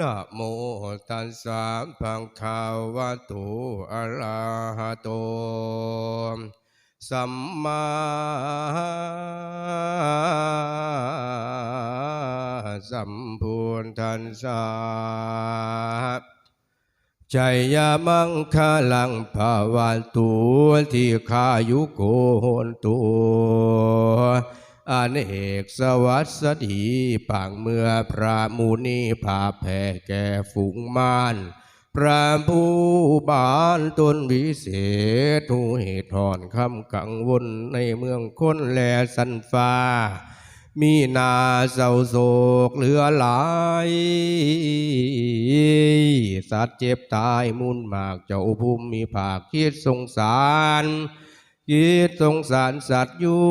นะโมตัสสะภะคะวะโตอะระหะโต สัมมาสัมพุทธัสสะชัยามังคลังภาวันตุที่ขายุโกหนตุ อเนกสวัสดีปางเมื่อพระมูนีพาแผ่แก่ฝูงมารพระผู้บานตนวิเศษหูเหตุถอนคำกังวลในเมืองคนแลสันฟ้า มีนาเศร้าโศกเหลือหลาย สัตว์เจ็บตายมุนมากเจ้าภูมิมีภาคคิดสงสาร คิดสงสารสัตว์อยู่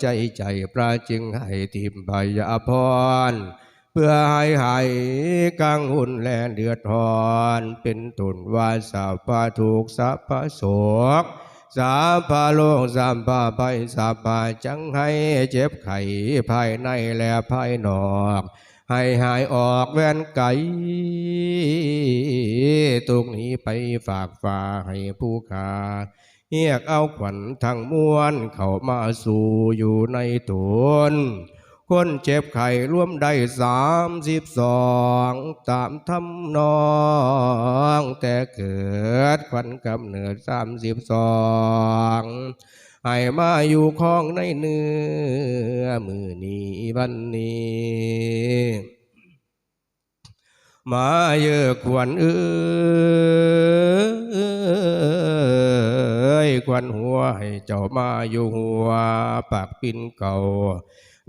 ใจใจพระจึงให้ทิมพยาพร เพื่อให้หายกังหุนแลเดือดร้อน เป็นตุนวาสาพาถูกสัพพะโศกสาพาโลกสามพาไปสาพาจังให้เจ็บไข้ภายในและภายนอก ให้หายออกแว่นไก่ตรงนี้ไปฝากฟ้าให้ผู้ขาเรียกเอาขวัญทั้งมวลเข้ามาสู่อยู่ในตนคนเจ็บไข้ร่วมได้สามสิบสองตามทำนอง แต่เกิดควันกำเนิดสามสิบสอง ให้มาอยู่ของในเนื้อมือนี้วันนี้มาเยอะควรเอ้ยควันหัวให้เจ้ามาอยู่หัวปากปินเก่า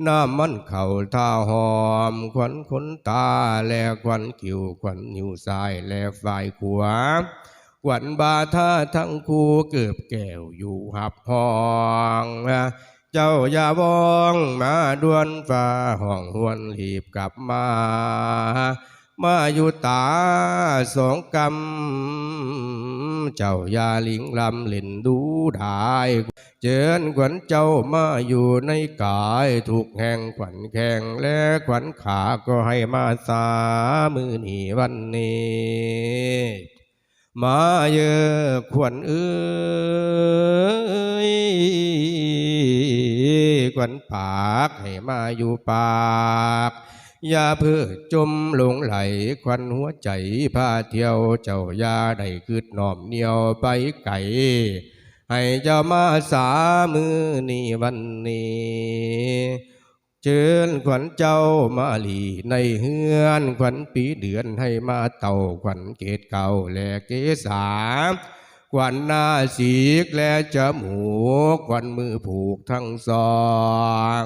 น้ำมันเข่าท่าหอมควันขนตาแลควันคิวควันนิ้วซ้ายแลฝ่ายขวา ควันบาท่าทั้งคู่เกือบแก้วอยู่หับห้องเจ้าอย่าวองมาดวนฟ้าห้องหวนรีบกลับมา มาอยู่ตาสองกำเจ้าอย่าลิงลำเล่นดูได้เจิญขวัญเจ้ามาอยู่ในกายถูกแห่งขวัญแข่งและขวัญขาก็ให้มาสามือนีวันนี้ มาเยอะขวัญเอ้ยขวัญปากให้มาอยู่ปากอย่าเพื่อจมหลงไหลควันหัวใจพาเที่ยวเจ้าอยาได้คืดนอมเหนียวไปไก่ให้เจ้ามาสามือนี่วันนี้ เชิญขวัญเจ้ามาหลีในเฮือนขวัญปีเดือนให้มาเต่าขวัญเกตเก่าและเกษาขวัญหน้าสีกและจมูกขวัญมือผูกทั้งสอง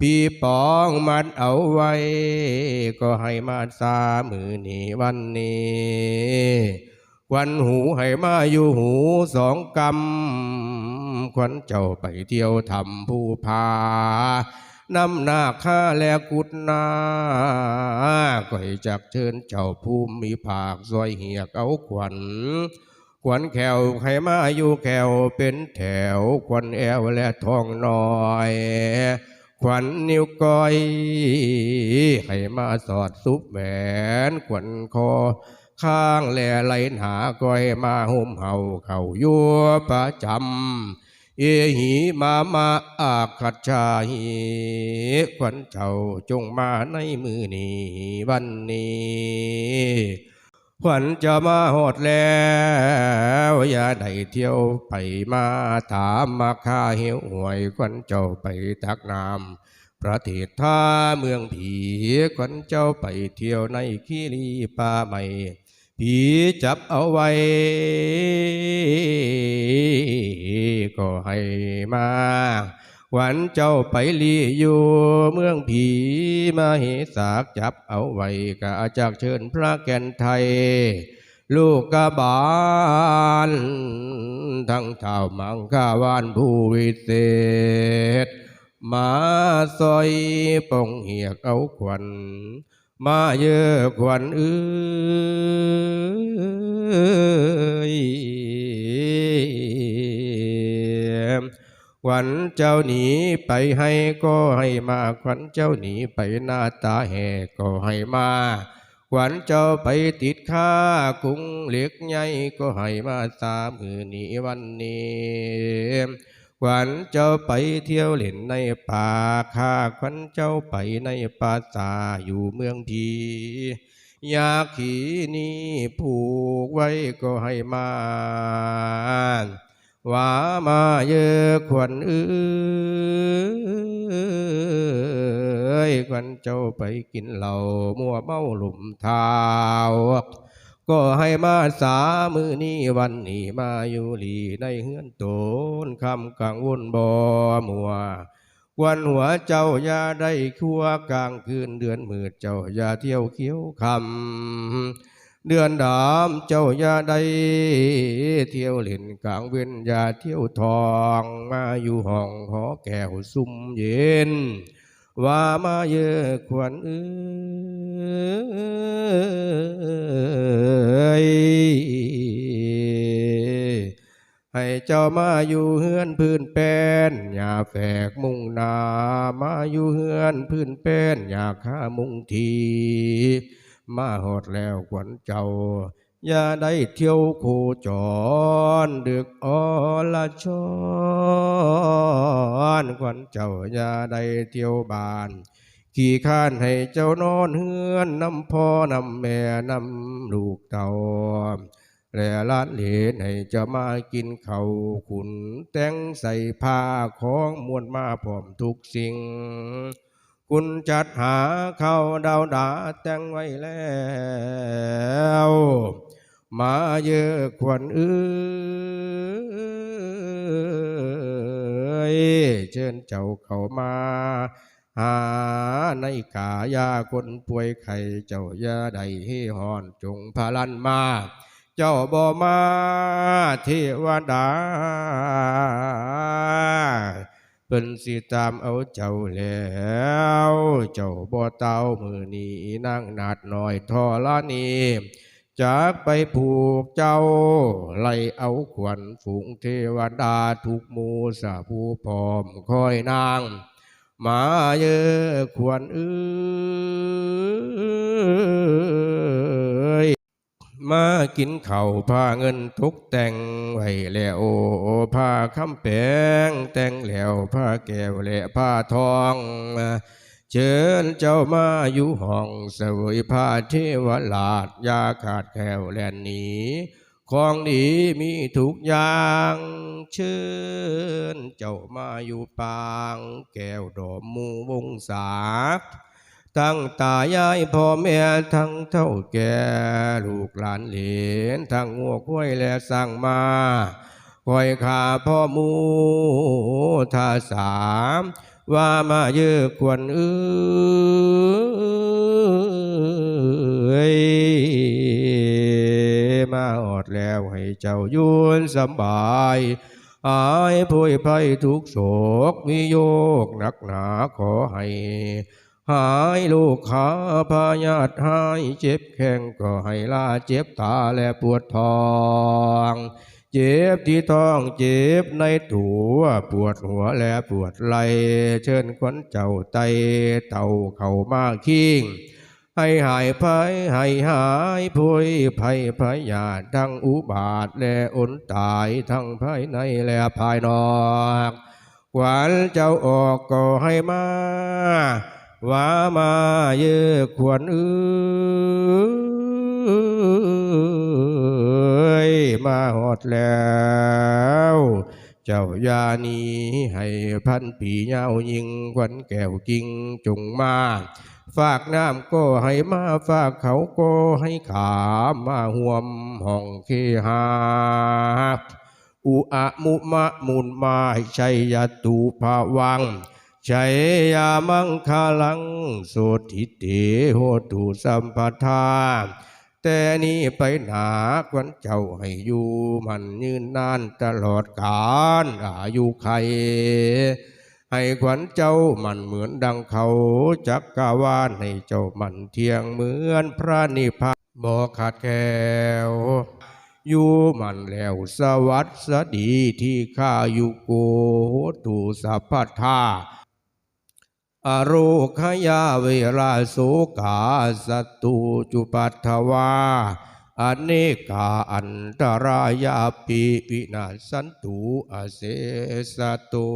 พี่ปองมัดเอาไว้ ก็ให้มาสามือนี่วันนี้ควันหูให้มาอยู่หูสองกำควันเจ้าไปเที่ยวทำผู้พา นำหน้าข้าและกุดนาก็ให้จักเชิญเจ้าภูมิมีภาคซอยเหียกเอาขวัญ ขวัญแขวให้มาอยู่แขวเป็นแถว ขวัญแอวและทองน้อย ขวัญนิ้วก้อย ให้มาสอดซุปแหวนขวัญคอข้างแหล่ไหลหนาก้อยมาห่มเห่าเข่ายัวประจำ เอหีมามาอาคัดชาหีขวัญเจ้าจงมาในมือนี้วันนี้ขวัญจะมาหอดแล้ว อย่าได้เที่ยวไปมาถามมาค่าเหี่ยวหวยขวัญเจ้าไปตักน้ำประเทศท่าเมืองผีขวัญเจ้าไปเที่ยวในคีรีป่าใหม่ ผีจับเอาไว้ ก็ให้มาหวันเจ้าไปลีอยู่เมืองผีมาเหสากจับเอาไว้กะจากเชิญพระแก่นไทย ลูกกบาล ทั้งเท่ามังคาวานผู้วิเศษ มาซอยปองเหียกเอาขวัญ มาเยอะขวัญเอ้ยขวัญเจ้าหนีไปให้ก็ให้มาขวัญเจ้าหนีไปหน้าตาแห่ก็ให้มาขวัญเจ้าไปติดข้ากรุงเหล็กใหญ่ก็ให้มาสามมือนี้วันนี้ ขวัญเจ้าไปเที่ยวเล่นในป่าข้าขวัญเจ้าไปในป่าสาอยู่เมืองพีอยากขี่นี้ผูกไว้ก็ให้มาว่ามาเยอะขวัญเอ้ยขวัญเจ้าไปกินเหล้ามัวเมาหลุมท้า ก็ให้มาสามือนี้วันนี้มาอยู่หลีในเฮือนโตนคำกังวลบ่มัววันหัวเจ้าอย่าได้คัวกลางคืนเดือนมืดเจ้าอย่าเที่ยวเขียวคำเดือนดำเจ้าอย่าได้เที่ยวเล่นกลางเว้นอย่าเที่ยวทองมาอยู่ห้องหอแก้วซุ่มเย็น ว่ามาเยอะขวัญเอ้ยให้เจ้ามาอยู่เฮือนพื้นแป้นอย่าแฝกมุ่งนา มาอยู่เฮือนพื้นแป้นอย่าข้ามุ่งที มาหอดแล้วขวัญเจ้า อย่าได้เที่ยวโคจรดึกอลาชอนขวัญเจ้าอย่าได้เที่ยวบาน ขี่ข้านให้เจ้านอนเฮือนนำพ่อนำแม่นำลูกเต่าและหลานเหลนให้เจะมากินเขาขุน แต่งใส่ผ้าของมวนมาพร้อมทุกสิ่ง คุณจัดหาเข้าดาวดาแต่งไว้แล้ว มาเยอะขวัญเอ้ยเชิญเจ้าเข้ามา หาในกายาคนป่วยไข้เจ้ายาได้ให้หอนจงพาลันมา เจ้าบ่มาเทวดา เป็นสิตามเอาเจ้าแล้ว เจ้าบ่เต้ามือนี้นั่งนาดหน่อยทอละนีจากไปผูกเจ้า ไล่เอาขวัญฝูงเทวดาทุกหมูสาผู้พร้อมคอยนางมาเยอะขวัญเอ้ย มากินเข้าผ้าเงินทุกแต่งไว้แล้วผ้าคำแปงแต่งแล้วผ้าแก้วและผ้าทองเชิญเจ้ามาอยู่ห้องเสวยผ้าเทวลาดยาขาดแคล้วแลนหนีของดีมีทุกอย่างเชิญเจ้ามาอยู่ปาง แก้วดอมมูวงศา ทั้งตายายพ่อแม่ทั้งเท่าแก่ลูกหลานเหลนทั้งงัวก้วยและสั่งมาคอยขาพ่อหมูทาสามว่ามาเยอะกวนเอ้ยมาอดแล้วให้เจ้ายุนสบายอายพุยภัยทุกโศกวิโยกหนักหนาขอให้ หายลูกขาพยาดหายเจ็บแข้งก็ให้ลาเจ็บตาและปวดท้องเจ็บที่ท้องเจ็บในตัวปวดหัวและปวดไหลเชิญขวัญเจ้าไตเต่าเข้ามาคิงให้หายภัยให้หายพุยภัยพยาทั้งอุบาทและอน ตายทั้งภายในและภายนอกขวัญเจ้าออกก็ให้มา ว่ามาเยอะควรเอ้ยมาหอดแล้ว เจ้ายานีให้พันปีเหยายิงควันแก้วกิงจงมา ฝากน้ำก็ให้มาฝากเขาก็ให้ขามาห่วมห้องเคหาอุอะมุมะมุนมาใชัยยตุภาวัง ชัยยามังคาลังโสทิเตโหตุสัมปทาแต่นี้ไปหนาควันเจ้าให้อยู่มันยืนนานตลอดกาลอายุไขให้ขวัญเจ้ามันเหมือนดังเขาจักกาวานให้เจ้ามันเที่ยงเหมือนพระนิพพานบ่ขาดแคลวอยู่มันแล้วสวัสดีที่ข้าอยู่โกตูสัพพทา อโรคยาเวราสุกาสตุจุปัตถวาอเนกาอันตรายาปิปินาสันตุอเสสตุ